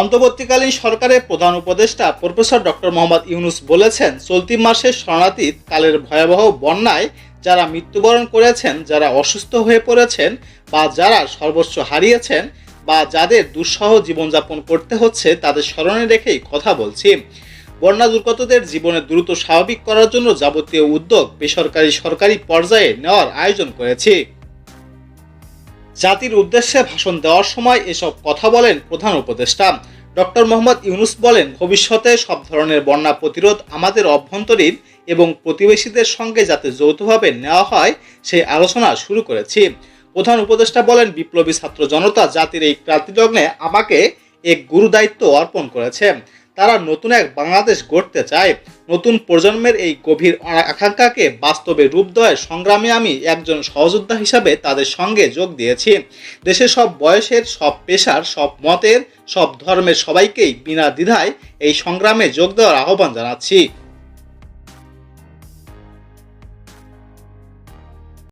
অন্তর্বর্তীকালীন সরকারের প্রধান উপদেষ্টা প্রফেসর ডক্টর মোহাম্মদ ইউনুস বলেছেন, চলতি মাসে শরণাতীত কালের ভয়াবহ বন্যায় যারা মৃত্যুবরণ করেছেন, যারা অসুস্থ হয়ে পড়েছেন বা যারা সর্বস্ব হারিয়েছেন বা যাদের দুঃসহ জীবনযাপন করতে হচ্ছে, তাদের স্মরণে রেখেই কথা বলছি। বন্যা দুর্গতদের জীবনে দ্রুত স্বাভাবিক করার জন্য যাবতীয় উদ্যোগ বেসরকারি সরকারি পর্যায়ে নেওয়ার আয়োজন করেছি। জাতির উদ্দেশ্যে ভাষণ দেওয়ার সময় এসব কথা বলেন প্রধান উপদেষ্টা। ডক্টর মোহাম্মদ ইউনুস বলেন, ভবিষ্যতে সব ধরনের বন্যা প্রতিরোধ আমাদের অভ্যন্তরীণ এবং প্রতিবেশীদের সঙ্গে যাতে যৌথভাবে নেওয়া হয়, সেই আলোচনা শুরু করেছি। প্রধান উপদেষ্টা বলেন, বিপ্লবী ছাত্র জনতা জাতির এই প্রাতিলগ্নে আমাকে এক গুরু দায়িত্ব অর্পণ করেছে। তারা নতুন এক বাংলাদেশ গড়তে চায়। নতুন প্রজন্মের এই গভীর আকাঙ্ক্ষাকে বাস্তবে রূপ দেওয়ার সংগ্রামে আমি একজন সহযোদ্ধা হিসাবে তাদের সঙ্গে যোগ দিয়েছি। দেশের সব বয়সের, সব পেশার, সব মতের, সব ধর্মের সবাইকেই বিনা দ্বিধায় এই সংগ্রামে যোগ দেওয়ার আহ্বান জানাচ্ছি।